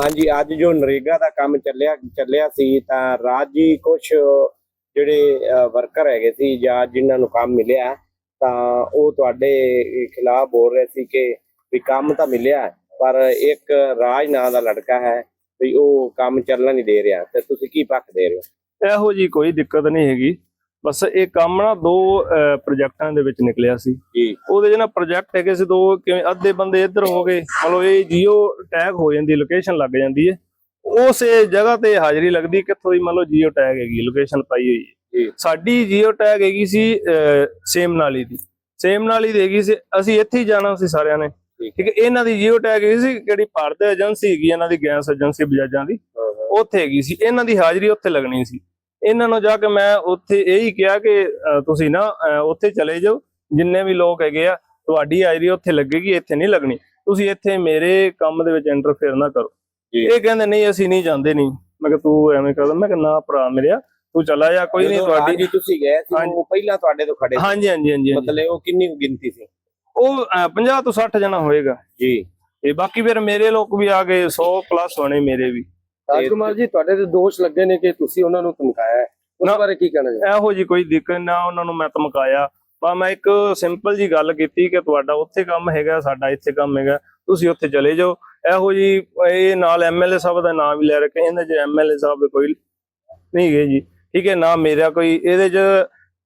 ਹਾਂਜੀ, ਅੱਜ ਜੋ ਨਰੇਗਾ ਦਾ ਕੰਮ ਚੱਲਿਆ ਚੱਲਿਆ ਸੀ, ਤਾਂ ਰਾਜ ਜੀ ਕੁਝ ਜਿਹੜੇ ਵਰਕਰ ਹੈਗੇ ਸੀ ਜਾਂ ਜਿਨ੍ਹਾਂ ਨੂੰ ਕੰਮ ਮਿਲਿਆ, ਤਾਂ ਉਹ ਤੁਹਾਡੇ ਖਿਲਾਫ ਬੋਲ ਰਹੇ ਸੀ ਕਿ ਵੀ ਕੰਮ ਤਾਂ ਮਿਲਿਆ, ਪਰ ਇੱਕ ਰਾਜ ਨਾਂ ਦਾ ਲੜਕਾ ਹੈ, ਵੀ ਉਹ ਕੰਮ ਚੱਲਣ ਨਹੀਂ ਦੇ ਰਿਹਾ, ਤੇ ਤੁਸੀਂ ਕੀ ਪੱਖ ਦੇ ਰਹੇ ਹੋ? ਇਹੋ ਜੀ ਕੋਈ ਦਿੱਕਤ ਨਹੀਂ ਹੈਗੀ। ਬਸ ਇਹ ਕੰਮ ਨਾ ਦੋ ਪ੍ਰੋਜੈਕਟਾਂ ਦੇ ਵਿੱਚ ਨਿਕਲਿਆ ਸੀ। ਉਹਦੇ ਜਿਹੜਾ ਪ੍ਰੋਜੈਕਟ ਹੈਗੇ ਸੀ ਦੋ ਕਿਵੇਂ ਅੱਧੇ ਬੰਦੇ ਇੱਧਰ ਹੋ ਗਏ। ਮਤਲਬ ਇਹ ਜੀਓ ਟੈਗ ਹੋ ਜਾਂਦੀ ਲੋਕੇਸ਼ਨ ਲੱਗ ਜਾਂਦੀ ਹੈ ਉਸੇ ਜਗ੍ਹਾ ਤੇ ਹਾਜ਼ਰੀ ਲੱਗਦੀ ਕਿੱਥੋਂ ਦੀ ਮੰਨ ਲਓ ਜੀਓ ਟੈਗ ਹੈਗੀ ਲੋਕੇਸ਼ਨ ਪਾਈ ਹੋਈ ਹੈ ਸਾਡੀ ਜੀਓ ਟੈਗ ਹੈਗੀ ਸੀ ਸੇਮ ਨਾਲੀ ਦੀ। ਸੇਮ ਨਾਲੀ ਦੀ ਹੈਗੀ ਸੀ ਅਸੀਂ ਇੱਥੇ ਹੀ ਜਾਣਾ ਸੀ ਸਾਰਿਆਂ ਨੇ। ਠੀਕ ਹੈ ਇਹਨਾਂ ਦੀ ਜੀਓ ਟੈਗ ਹੈਗੀ ਸੀ ਜਿਹੜੀ ਭਾਰਤ ਏਜੰਸੀ ਹੈਗੀ ਇਹਨਾਂ ਦੀ ਗੈਸ ਏਜੰਸੀ ਬਜਾਜਾਂ ਦੀ। ਉੱਥੇ ਹੈਗੀ ਸੀ। ਇਹਨਾਂ ਦੀ ਹਾਜ਼ਰੀ ਉੱਥੇ ਲੱਗਣੀ ਸੀ। ਇਹਨਾਂ ਨੂੰ ਜਾ ਕੇ ਮੈਂ ਉੱਥੇ ਇਹੀ ਕਿਹਾ ਕਿ ਤੁਸੀਂ ਨਾ ਉੱਥੇ ਚਲੇ ਜਾਓ। ਜਿੰਨੇ ਵੀ ਲੋਕ ਹੈਗੇ ਆ ਤੁਹਾਡੀ ਹਾਜ਼ਰੀ ਉੱਥੇ ਲੱਗੇਗੀ ਇੱਥੇ ਨਹੀਂ ਲੱਗਣੀ। ਤੁਸੀਂ ਇੱਥੇ ਮੇਰੇ ਕੰਮ ਦੇ ਵਿੱਚ ਇੰਟਰਫੇਅਰ ਨਾ ਕਰੋ। ਇਹ ਕਹਿੰਦੇ ਨਹੀਂ ਅਸੀਂ ਨਹੀਂ ਜਾਂਦੇ ਨਹੀਂ ਮੈਂ ਕਿਹਾ ਤੂੰ ਐਵੇਂ ਕਰਦਾ ਮੈਂ ਕਿਹਾ ਨਾ ਭਰਾ ਮੇਰਿਆ ਤੂੰ ਚਲਾ ਜਾ ਕੋਈ ਨਹੀਂ ਤੁਹਾਡੀ ਜੀ ਤੁਸੀਂ ਗਏ ਸੀ। ਉਹ ਪਹਿਲਾਂ ਤੁਹਾਡੇ ਤੋਂ ਖੜੇ ਹਾਂਜੀ ਹਾਂਜੀ ਹਾਂਜੀ। ਮਤਲਬ ਉਹ ਕਿੰਨੀ ਕੁ ਗਿਣਤੀ ਸੀ? ਉਹ ਅਹ, 50 ਤੋਂ 60 ਜਣਾ ਹੋਏਗਾ। ਜੀ। ਤੇ ਬਾਕੀ ਫਿਰ ਮੇਰੇ ਲੋਕ ਵੀ ਆ ਗਏ 100 ਪਲੱਸ ਹੋਣੇ ਮੇਰੇ ਵੀ। ਰਾਜਕੁਮਾਰ ਜੀ ਤੁਹਾਡੇ ਤੇ ਦੋਸ਼ ਲੱਗੇ ਨੇ ਕਿ ਤੁਸੀਂ ਉਹਨਾਂ ਨੂੰ ਧਮਕਾਇਆ ਹੈ। ਉਸ। ਬਾਰੇ ਕੀ ਕਹਿਣਾ ਚਾਹੁੰਦੇ ਇਹੋ ਜੀ ਕੋਈ ਦਿੱਕਤ ਨਾ ਉਹਨਾਂ ਨੂੰ ਮੈਂ ਧਮਕਾਇਆ। ਪਰ ਮੈਂ ਇੱਕ ਸਿੰਪਲ ਜੀ ਗੱਲ ਕੀਤੀ ਕਿ ਤੁਹਾਡਾ ਉੱਥੇ ਕੰਮ ਹੈਗਾ ਸਾਡਾ ਇੱਥੇ ਕੰਮ ਹੈਗਾ ਤੁਸੀਂ ਉੱਥੇ ਚਲੇ ਜਾਓ। ਇਹੋ ਜੀ ਇਹ ਨਾਲ ਐਮਐਲਏ ਸਾਹਿਬ ਦਾ ਨਾਮ ਵੀ ਲੈ ਰੱਖੇ ਇਹਦੇ ਚ ਐਮਐਲਏ ਸਾਹਿਬ ਕੋਈ ਨਹੀਂ ਗਏ ਜੀ। ਠੀਕ ਹੈ ਨਾ ਮੇਰਾ ਕੋਈ ਇਹਦੇ ਚ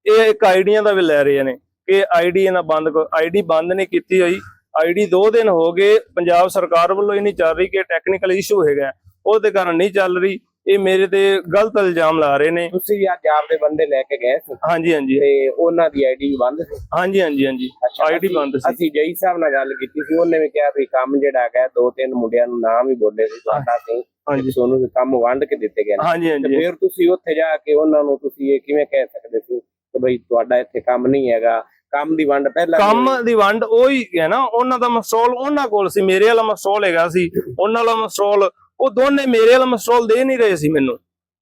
ਇਹ ਇੱਕ ਆਈਡੀਆਂ ਦਾ ਵੀ ਲੈ ਰਹੇ ਨੇ ਕਿ ਆਈਡੀ ਇਹਨਾਂ ਬੰਦ ਆਈਡੀ ਬੰਦ ਨਹੀਂ ਕੀਤੀ ਹੋਈ। ਆਈਡੀ 2 ਦਿਨ ਹੋ ਗਏ ਪੰਜਾਬ ਸਰਕਾਰ ਵੱਲੋਂ ਹੀ ਨਹੀਂ ਚੱਲ ਰਹੀ ਕਿ ਟੈਕਨੀਕਲ ਇਸ਼ੂ ਹੈਗਾ। ਉਹਦੇ ਕਾਰਨ ਨਹੀਂ ਚੱਲ ਰਹੀ। ਇਹ ਮੇਰੇ ਤੇ ਗਲਤ ਇਲਜ਼ਾਮ ਲਾ ਰਹੇ ਨੇ। ਤੁਸੀਂ ਅੱਜ ਆਪਦੇ ਬੰਦੇ ਲੈ ਕੇ ਗਏ ਸੀ। ਹਾਂਜੀ ਹਾਂਜੀ। ਤੇ ਉਹਨਾਂ ਦੀ ਆਈਡੀ ਬੰਦ ਸੀ? ਹਾਂਜੀ ਹਾਂਜੀ ਹਾਂਜੀ। ਆਈਡੀ ਅਸੀਂ- ਬੰਦ ਸੀ। ਅਸੀਂ ਜਈ ਸਾਹਿਬ ਨਾਲ ਗੱਲ ਕੀਤੀ ਸੀ। ਉਹਨੇ ਵੀ ਕਿਹਾ ਵੀ ਕੰਮ ਜਿਹੜਾ ਹੈਗਾ ਦੋ ਤਿੰਨ ਮੁੰਡਿਆਂ ਨੂੰ ਨਾਮ ਹੀ ਬੋਲੇ ਸੀ ਤੁਹਾਡਾ ਸੀ। ਹਾਂਜੀ। ਸੋਨੂੰ ਵੀ ਕੰਮ ਵੰਡ ਕੇ ਦਿੱਤੇ ਗਏ ਨੇ। ਹਾਂਜੀ ਤੇ ਹਾਂਜੀ ਫਿਰ ਤੁਸੀਂ ਉੱਥੇ ਜਾ ਕੇ ਉਹਨਾਂ ਨੂੰ ਤੁਸੀਂ ਇਹ ਕਿਵੇਂ ਕਹਿ ਸਕਦੇ ਸੀ ਕਿ ਬਈ ਤੁਹਾਡਾ ਇੱਥੇ ਕੰਮ ਨਹੀਂ ਹੈਗਾ? ਕੰਮ ਦੀ ਵੰਡ ਪਹਿਲਾਂ ਕੰਮ ਦੀ ਵੰਡ ਉਹੀ ਹੈ ਨਾ। ਉਹਨਾਂ ਦਾ ਮਸਟੋਲ ਉਹਨਾਂ ਕੋਲ ਸੀ। ਮੇਰੇ ਵਾਲਾ ਮਸਟੋਲ ਹੈਗਾ ਸੀ। ਉਹਨਾਂ ਵਾਲਾ ਮਸਟੋਲ ਉਹ ਦੋਨੇ ਮੇਰੇ ਵਾਲਾ ਮਸਟੋਲ ਦੇ ਨਹੀਂ ਰਹੇ ਸੀ ਮੈਨੂੰ।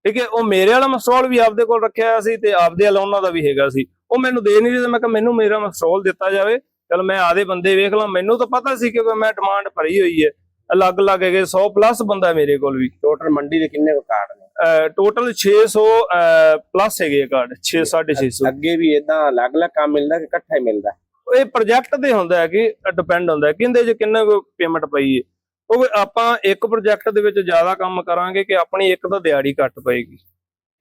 ਠੀਕ ਹੈ ਉਹ ਮੇਰੇ ਵਾਲਾ ਮਸਟੋਲ ਵੀ ਆਪਦੇ ਕੋਲ ਰੱਖਿਆ ਹੋਇਆ ਸੀ ਤੇ ਆਪਦੇ ਵਾਲਾ ਉਹਨਾਂ ਦਾ ਵੀ ਹੈਗਾ ਸੀ। ਉਹ ਮੈਨੂੰ ਦੇ ਨਹੀਂ ਰਹੇ ਤੇ ਮੈਂ ਕਿਹਾ ਮੈਨੂੰ ਮੇਰਾ ਮਸਟੋਲ ਦਿੱਤਾ ਜਾਵੇ। ਚਲ ਮੈਂ ਆਦੇ ਬੰਦੇ ਵੇਖ ਲਾਂ ਮੈਨੂੰ ਤਾਂ ਪਤਾ ਸੀ ਕਿਉਂਕਿ ਮੈਂ ਡਿਮਾਂਡ ਭਰੀ ਹੋਈ ਹੈ। ਅਲੱਗ-ਅਲੱਗ ਹੈਗੇ 100 ਪਲੱਸ ਬੰਦਾ ਮੇਰੇ ਕੋਲ ਵੀ। ਟੋਟਲ ਮੰਡੀ ਦੇ ਕਿੰਨੇ ਕਾਰਡ ਨੇ? ਟੋਟਲ 600 ਪਲੱਸ ਹੈਗੇ ਕਾਰਡ 6 650 ਅੱਗੇ ਵੀ ਇਦਾਂ ਅਲੱਗ-ਅਲੱਗ ਕੰਮ ਮਿਲਦਾ ਕਿ ਇਕੱਠਾ ਹੀ ਮਿਲਦਾ? ਇਹ ਪ੍ਰੋਜੈਕਟ ਤੇ ਹੁੰਦਾ ਹੈ ਕਿ ਡਿਪੈਂਡ ਹੁੰਦਾ ਹੈ ਕਿੰਦੇ ਚ ਕਿੰਨਾ ਕੋ ਪੇਮੈਂਟ ਪਈ ਹੈ। ਉਹ ਆਪਾਂ ਇੱਕ ਪ੍ਰੋਜੈਕਟ ਦੇ ਵਿੱਚ ਜ਼ਿਆਦਾ ਕੰਮ ਕਰਾਂਗੇ ਕਿ ਆਪਣੀ ਇੱਕ ਤਾਂ ਦਿਹਾੜੀ ਘੱਟ ਪਏਗੀ।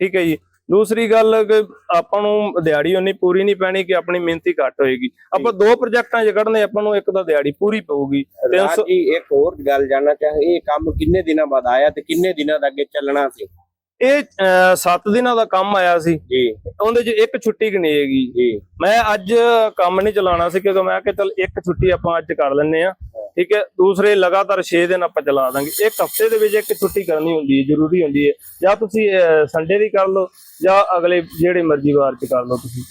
ਠੀਕ ਹੈ ਜੀ। ਦੂਸਰੀ ਗੱਲ ਕਿ ਆਪਾਂ ਨੂੰ ਦਿਹਾੜੀ ਉਨੀ ਪੂਰੀ ਨਹੀਂ ਪੈਣੀ ਕਿ ਆਪਣੀ ਮਿਹਨਤੀ ਘੱਟ ਹੋਏਗੀ। ਆਪਾਂ ਦੋ ਪ੍ਰੋਜੈਕਟਾਂ 'ਚ ਕੱਢਨੇ ਆਪਾਂ ਨੂੰ ਇੱਕ ਤਾਂ ਦਿਹਾੜੀ ਪੂਰੀ ਪਊਗੀ। ਤਿੰਨ ਰਾਜ ਸੌ- ਜੀ ਇੱਕ ਹੋਰ ਗੱਲ ਜਾਨਣਾ ਚਾਹੇ ਇਹ ਕੰਮ ਕਿੰਨੇ ਦਿਨਾਂ ਬਾਅਦ ਆਇਆ ਤੇ ਕਿੰਨੇ ਦਿਨਾਂ ਦਾ ਅੱਗੇ ਚੱਲਣਾ ਸੀ? ਇਹ 7 ਦਿਨਾਂ ਦਾ ਕੰਮ ਆਇਆ ਸੀ। ਜੀ। ਉਹਦੇ 'ਚ ਇੱਕ ਛੁੱਟੀ ਗਣੀ ਹੈਗੀ। ਜੀ। ਮੈਂ ਅੱਜ ਕੰਮ ਨਹੀਂ ਚਲਾਉਣਾ ਸੀ ਕਿਉਂਕਿ ਮੈਂ ਕਿਹਾ ਚਲ ਇੱਕ ਛੁੱਟੀ ਆਪਾਂ ਅੱਜ ਕਰ ਲੈਨੇ ਆ ਠੀਕ ਹੈ, ਦੂਸਰੇ ਲਗਾਤਾਰ 6 ਦਿਨ ਆਪਾਂ ਚਲਾ ਦਾਂਗੇ। ਇੱਕ ਹਫ਼ਤੇ ਦੇ ਵਿੱਚ ਇੱਕ ਛੁੱਟੀ ਕਰਨੀ ਹੁੰਦੀ ਹੈ, ਜ਼ਰੂਰੀ ਹੁੰਦੀ ਹੈ। ਜਾਂ ਤੁਸੀਂ ਸੰਡੇ ਦੀ ਕਰ ਲਓ, ਜਾਂ ਅਗਲੇ ਜਿਹੜੇ ਮਰਜ਼ੀ ਵਾਰ ਚ ਕਰ ਲਓ ਤੁਸੀਂ।